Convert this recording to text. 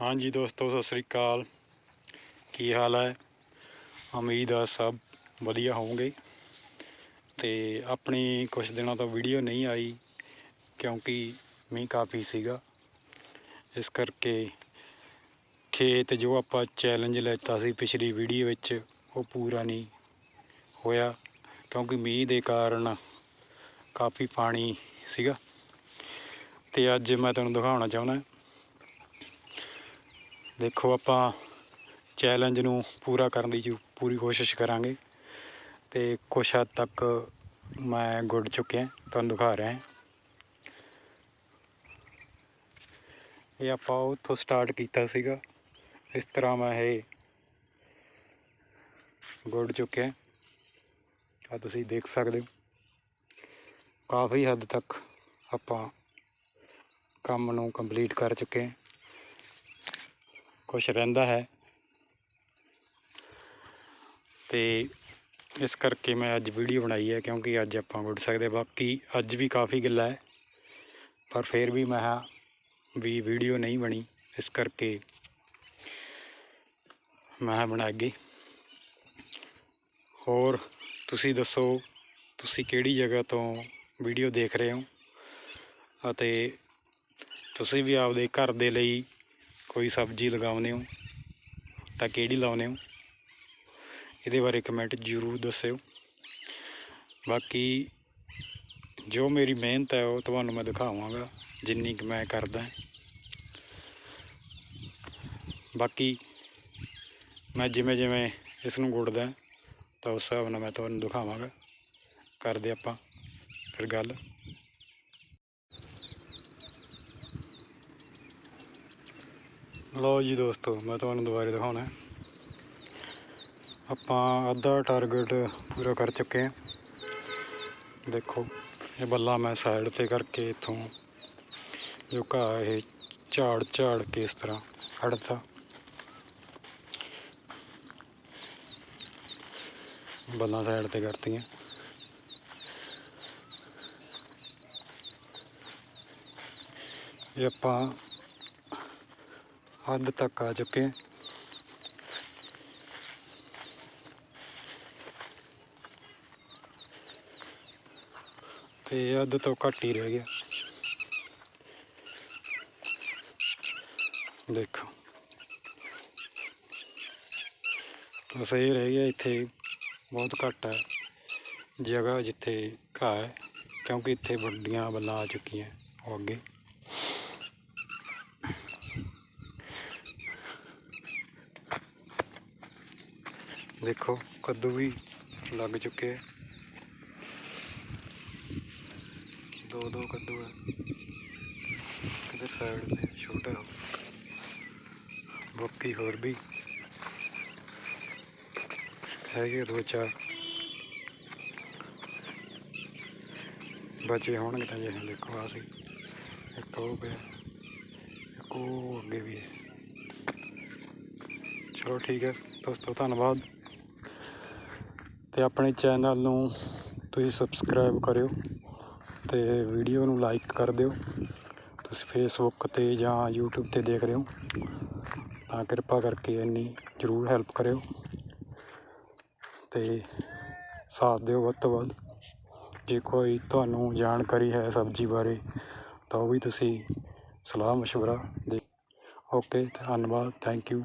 ਹਾਂਜੀ ਦੋਸਤੋ, ਸਤਿ ਸ੍ਰੀ ਅਕਾਲ। ਕੀ ਹਾਲ ਹੈ? ਉਮੀਦ ਆ ਸਭ ਵਧੀਆ ਹੋਵੋਗੇ। ਤੇ ਆਪਣੀ ਕੁਝ ਦਿਨਾਂ ਤੋਂ ਵੀਡੀਓ ਨਹੀਂ ਆਈ, ਕਿਉਂਕਿ ਮੀਂਹ ਕਾਫੀ ਸੀਗਾ। ਇਸ ਕਰਕੇ ਖੇਤ ਜੋ ਆਪਾਂ ਚੈਲੰਜ ਲੈਤਾ ਸੀ ਪਿਛਲੀ ਵੀਡੀਓ ਵਿੱਚ, ਉਹ ਪੂਰਾ ਨਹੀਂ ਹੋਇਆ, ਕਿਉਂਕਿ ਮੀਂਹ ਦੇ ਕਾਰਨ ਕਾਫੀ ਪਾਣੀ ਸੀਗਾ। ਤੇ ਅੱਜ ਮੈਂ ਤੁਹਾਨੂੰ ਦਿਖਾਉਣਾ ਚਾਹੁੰਦਾ ਦੇਖੋ ਆਪਾਂ ਚੈਲੰਜ ਨੂੰ ਪੂਰਾ ਕਰਨ ਦੀ ਜੋ ਪੂਰੀ ਕੋਸ਼ਿਸ਼ ਕਰਾਂਗੇ ਤੇ ਕੁਛ ਹੱਦ ਤੱਕ ਮੈਂ ਗੁੱਡ ਚੁੱਕਿਆ, ਤੁਹਾਨੂੰ ਦਿਖਾ ਰਿਹਾ। ਇਹ ਆਪਾਂ ਉੱਥੋਂ ਸਟਾਰਟ ਕੀਤਾ ਸੀਗਾ। ਇਸ ਤਰ੍ਹਾਂ ਮੈਂ ਇਹ ਗੁੱਡ ਚੁੱਕਿਆ। ਆ ਤੁਸੀਂ ਦੇਖ ਸਕਦੇ ਹੋ। ਕਾਫੀ ਹੱਦ ਤੱਕ ਆਪਾਂ ਕੰਮ ਨੂੰ ਕੰਪਲੀਟ ਕਰ ਚੁੱਕੇ ਹਾਂ। ਖੁਸ਼ ਰਹਿੰਦਾ ਹੈ। ਤੇ ਇਸ ਕਰਕੇ ਮੈਂ ਅੱਜ ਵੀਡੀਓ ਬਣਾਈ ਹੈ ਕਿਉਂਕਿ ਅੱਜ ਆਪਾਂ ਉੱਡ ਸਕਦੇ ਬਾਕੀ ਅੱਜ ਵੀ ਕਾਫੀ ਗਿੱਲਾ ਹੈ, ਪਰ ਫਿਰ ਵੀ ਮੈਂ ਵੀ ਵੀਡੀਓ ਨਹੀਂ ਬਣੀ, ਇਸ ਕਰਕੇ ਮੈਂ ਬਣਾ ਗਈ। ਹੋਰ ਤੁਸੀਂ ਦੱਸੋ, ਤੁਸੀਂ ਕਿਹੜੀ ਜਗ੍ਹਾ ਤੋਂ ਵੀਡੀਓ ਦੇਖ ਰਹੇ ਹੋ? ਅਤੇ ਤੁਸੀਂ ਵੀ ਆਪਦੇ ਘਰ ਦੇ ਲਈ ਕੋਈ ਸਬਜ਼ੀ ਲਗਾਉਂਦੇ ਹੋ ਤਾਂ ਕਿਹੜੀ ਲਾਉਂਦੇ ਹੋ? ਇਹਦੇ ਬਾਰੇ ਕਮੈਂਟ ਜ਼ਰੂਰ ਦੱਸਿਓ। ਬਾਕੀ ਜੋ ਮੇਰੀ ਮਿਹਨਤ ਹੈ, ਉਹ ਤੁਹਾਨੂੰ ਮੈਂ ਦਿਖਾਵਾਂਗਾ, ਜਿੰਨੀ ਕਿ ਮੈਂ ਕਰਦਾ ਬਾਕੀ ਮੈਂ ਜਿਵੇਂ ਜਿਵੇਂ ਇਸ ਨੂੰ ਗੁੱਡਦਾ ਤਾਂ ਉਸ ਹਿਸਾਬ ਨਾਲ ਮੈਂ ਤੁਹਾਨੂੰ ਦਿਖਾਵਾਂਗਾ। ਕਰਦੇ ਆਪਾਂ ਫਿਰ ਗੱਲ। ਲਓ ਜੀ ਦੋਸਤੋ, ਮੈਂ ਤੁਹਾਨੂੰ ਦੁਬਾਰਾ ਦਿਖਾਉਣਾ ਆਪਾਂ ਅੱਧਾ ਟਾਰਗੇਟ ਪੂਰਾ ਕਰ ਚੁੱਕੇ ਹਾਂ। ਦੇਖੋ, ਇਹ ਬੱਲਾ ਮੈਂ ਸਾਈਡ ਤੇ ਕਰਕੇ ਇਥੋਂ ਜੋ ਘਾਹ ਇਹ ਝਾੜ ਝਾੜ ਕੇ ਇਸ ਤਰ੍ਹਾਂ ਹੜਦਾ ਬੱਲਾਂ ਸਾਈਡ ਤੇ ਕਰਤੀਆਂ। ਇਹ ਆਪਾਂ ਹੱਦ ਤੱਕ ਆ ਚੁੱਕੇ ਹਾਂ ਤੇ ਅੱਧ ਤੋਂ ਘੱਟ ਹੀ ਰਹਿ ਗਿਆ ਦੇਖੋ ਬਸ ਇਹ ਰਹਿ ਗਿਆ ਇੱਥੇ ਬਹੁਤ ਘੱਟ ਹੈ ਜਗ੍ਹਾ ਜਿੱਥੇ ਘਾਹ ਹੈ ਕਿਉਂਕਿ ਇੱਥੇ ਵੱਡੀਆਂ ਬੱਲਾਂ ਆ ਚੁੱਕੀਆਂ ਉਹ ਅੱਗੇ ਦੇਖੋ, ਕੱਦੂ ਵੀ ਲੱਗ ਚੁੱਕੇ ਹੈ ਦੋ ਦੋ ਕੱਦੂ ਹੈ ਇਧਰ ਸਾਈਡ ਤੇ ਛੋਟਾ ਬਾਕੀ ਹੋਰ ਵੀ ਹੈਗੇ ਦੋ ਚਾਰ। ਬਚੇ ਹੋਣਗੇ ਤਾਂ ਜੇ, ਦੇਖੋ ਆ ਸੀ। ਇੱਕ ਉਹ ਗਿਆ ਇੱਕ ਉਹ ਅੱਗੇ ਵੀ। ਹੈ ਚਲੋ ਠੀਕ ਹੈ ਦੋਸਤੋ ਧੰਨਵਾਦ ਤੇ ਆਪਣੇ ਚੈਨਲ ਨੂੰ ਤੁਸੀਂ ਸਬਸਕ੍ਰਾਈਬ ਕਰਿਓ ਤੇ ਵੀਡੀਓ ਨੂੰ ਲਾਈਕ ਕਰ ਦਿਓ ਤੁਸੀਂ ਫੇਸਬੁੱਕ ਤੇ ਜਾਂ YouTube ਤੇ ਦੇਖ ਰਹੇ ਹੋ ਤਾਂ ਕਿਰਪਾ ਕਰਕੇ ਇੰਨੀ ਜ਼ਰੂਰ ਹੈਲਪ ਕਰਿਓ ਤੇ ਸਾਥ ਦਿਓ ਵੱਧ ਤੋਂ ਵੱਧ ਜੇ ਕੋਈ ਤੁਹਾਨੂੰ ਜਾਣਕਾਰੀ ਹੈ ਸਬਜ਼ੀ ਬਾਰੇ ਤਾਂ ਉਹ ਵੀ ਤੁਸੀਂ ਸਲਾਹ مشورہ ਦੇ ਓਕੇ ਧੰਨਵਾਦ ਥੈਂਕ ਯੂ